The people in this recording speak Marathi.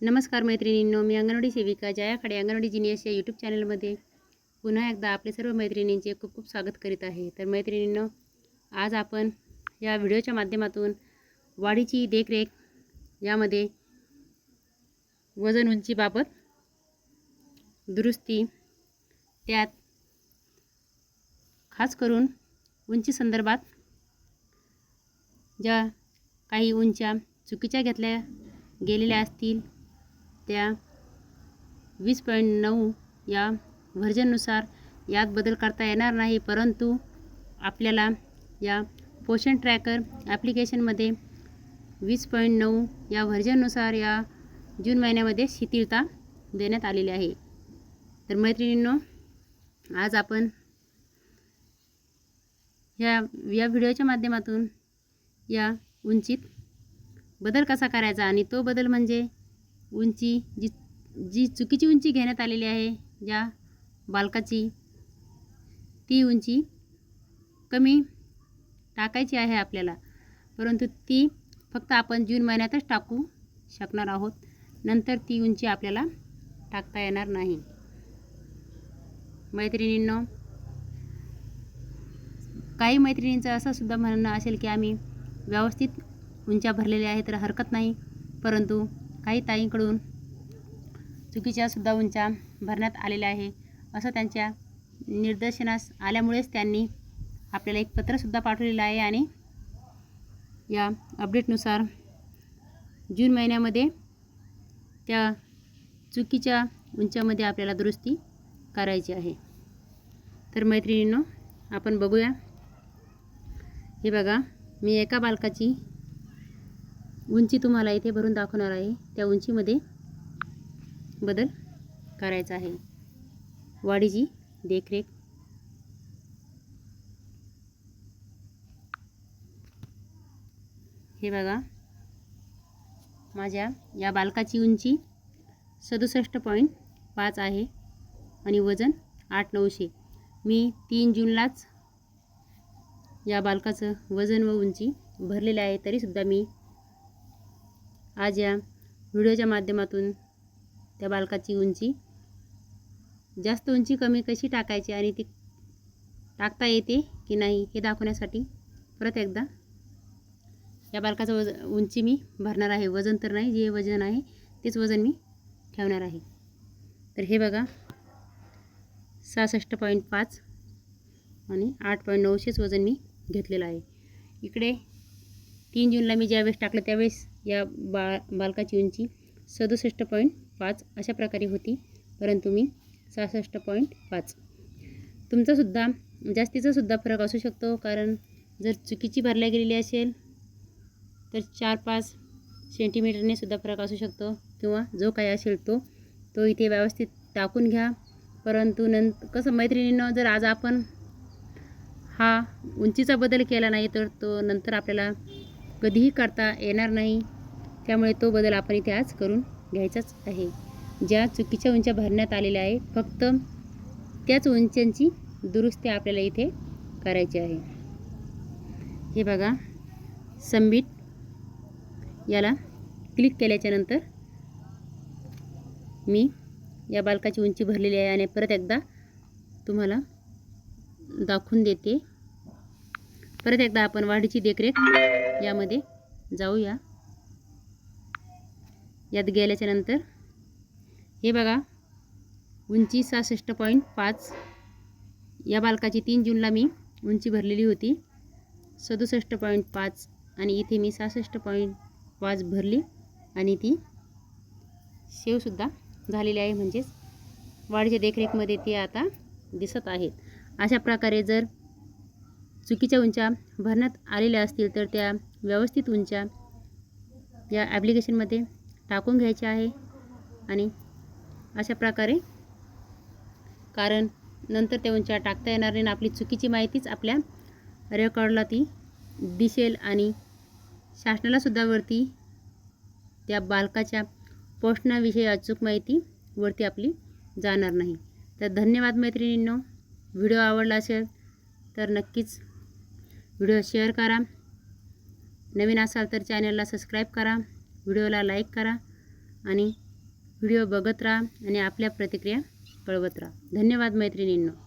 नमस्कार मैत्रिणींनो मी अंगणवाडी सेविका जयाकडे अंगणवाडी जिनियस या यूट्यूब चॅनलमध्ये पुन्हा एकदा आपले सर्व मैत्रिणींचे खूप खूप स्वागत करीत आहे. तर मैत्रिणींनो आज आपण या व्हिडिओच्या माध्यमातून वाढीची देखरेख यामध्ये वजन उंचीबाबत दुरुस्ती त्यात खास करून उंची संदर्भात ज्या काही उंच्या चुकीच्या घेतल्या गेलेल्या असतील त्या वीस पॉईंट नऊ या व्हर्जननुसार यात बदल करता येणार नाही परंतु आपल्याला या पोषण ट्रॅकर ॲप्लिकेशनमध्ये वीस पॉईंट नऊ या व्हर्जननुसार या जून महिन्यामध्ये शिथिलता देण्यात आलेली आहे. तर मैत्रिणींनो आज आपण ह्या या व्हिडिओच्या माध्यमातून या उंचीत बदल कसा करायचा आणि तो बदल म्हणजे उंची जी जी चुकीची उंची घेण्यात आलेली आहे ज्या बालकाची ती उंची कमी टाकायची आहे आपल्याला. परंतु ती फक्त आपण जून महिन्यातच टाकू शकणार आहोत. नंतर ती उंची आपल्याला टाकता येणार नाही. मैत्रिणींनो काही मैत्रिणींचं असं सुद्धा म्हणणं असेल की आम्ही व्यवस्थित उंच्या भरलेल्या आहेत तर हरकत नाही. परंतु काही ताईंकडून चुकीच्यासुद्धा उंचा भरण्यात आलेल्या आहे. असं त्यांच्या निदर्शनास आल्यामुळेच त्यांनी आपल्याला एक पत्रसुद्धा पाठवलेलं आहे आणि या अपडेटनुसार जून महिन्यामध्ये त्या चुकीच्या उंचामध्ये आपल्याला दुरुस्ती करायची आहे. तर मैत्रिणींनो आपण बघूया. हे बघा मी एका बालकाची उंची तुम्हाला इथे भरून दाखवणार आहे. त्या उंचीमध्ये बदल करायचा आहे. वाढीची देखरेख. हे बघा. माझ्या या बालकाची उंची सदुसष्ट पॉईंट पाच आहे आणि वजन आठ नऊशे. मी तीन जूनलाच या बालकाचं वजन व उंची भरलेलं आहे तरीसुद्धा मी आज या व्हिडिओच्या माध्यमातून त्या बालकाची उंची जास्त उंची कमी कशी टाकायची आणि ती टाकता येते की नाही हे दाखवण्यासाठी परत एकदा या बालकाचं वज उंची मी भरणार आहे. वजन तर नाही जे वजन आहे तेच वजन मी ठेवणार आहे. तर हे बघा सहासष्ट पॉईंट पाच आणि आठ पॉईंट नऊशेच वजन मी घेतलेलं आहे. इकडे तीन जूनला मी ज्यावेळेस टाकलं त्यावेळेस या बा बालकाची उंची सदुसष्ट पॉईंट पाच अशा प्रकारे होती. परंतु मी सहासष्ट पॉईंट पाच. तुमचासुद्धा जास्तीचासुद्धा फरक असू शकतो. कारण जर चुकीची भरल्या गेलेली असेल तर चार पाच सेंटीमीटरने सुद्धा फरक असू शकतो. किंवा जो काही असेल तो तो इथे व्यवस्थित टाकून घ्या. परंतु नंत कसं मैत्रिणीनं जर आज आपण हा उंचीचा बदल केला नाही तर तो नंतर आपल्याला कधीही करता येणार नाही. त्यामुळे तो बदल आपण इथे आज करून घ्यायचाच आहे. ज्या चुकीच्या उंच्या भरण्यात आलेल्या आहे फक्त त्याच उंच्यांची दुरुस्ती आपल्याला इथे करायची आहे. हे बघा सबमिट याला क्लिक केल्याच्यानंतर मी या बालकाची उंची भरलेली आहे आणि परत एकदा तुम्हाला दाखवून देते. परत एकदा आपण वाढीची देखरेख यामध्ये जाऊया. यात गेल्याच्यानंतर हे बघा उंची सहासष्ट पॉईंट पाच. या बालकाची तीन जूनला मी उंची भरलेली होती. सदुसष्ट पॉईंट पाच आणि इथे मी सहासष्ट पॉईंट पाच भरली आणि ती शेवसुद्धा झालेली आहे म्हणजेच वाढीच्या देखरेखमध्ये ती आता दिसत आहेत. अशा प्रकारे जर चुकीच्या उंच्या भरण्यात आलेल्या असतील तर त्या व्यवस्थित उंच्या या ॲप्लिकेशनमध्ये टाकून घ्यायच्या आहे आणि अशा प्रकारे कारण नंतर त्या उंच्या टाकता येणार नाही आपली चुकीची माहितीच आपल्या रेकॉर्डला ती दिसेल आणि शासनालासुद्धा वरती त्या बालकाच्या पोषणाविषयी अचूक माहिती वरती आपली जाणार नाही. तर धन्यवाद मैत्रिणींनो. व्हिडिओ आवडला असेल तर नक्कीच व्हिडिओ शेअर करा. नवीन असाल तर चॅनलला सबस्क्राईब करा. व्हिडिओला लाईक करा आणि व्हिडिओ बघत राहा आणि आपल्या प्रतिक्रिया कळवत राहा. धन्यवाद मैत्रिणींनो.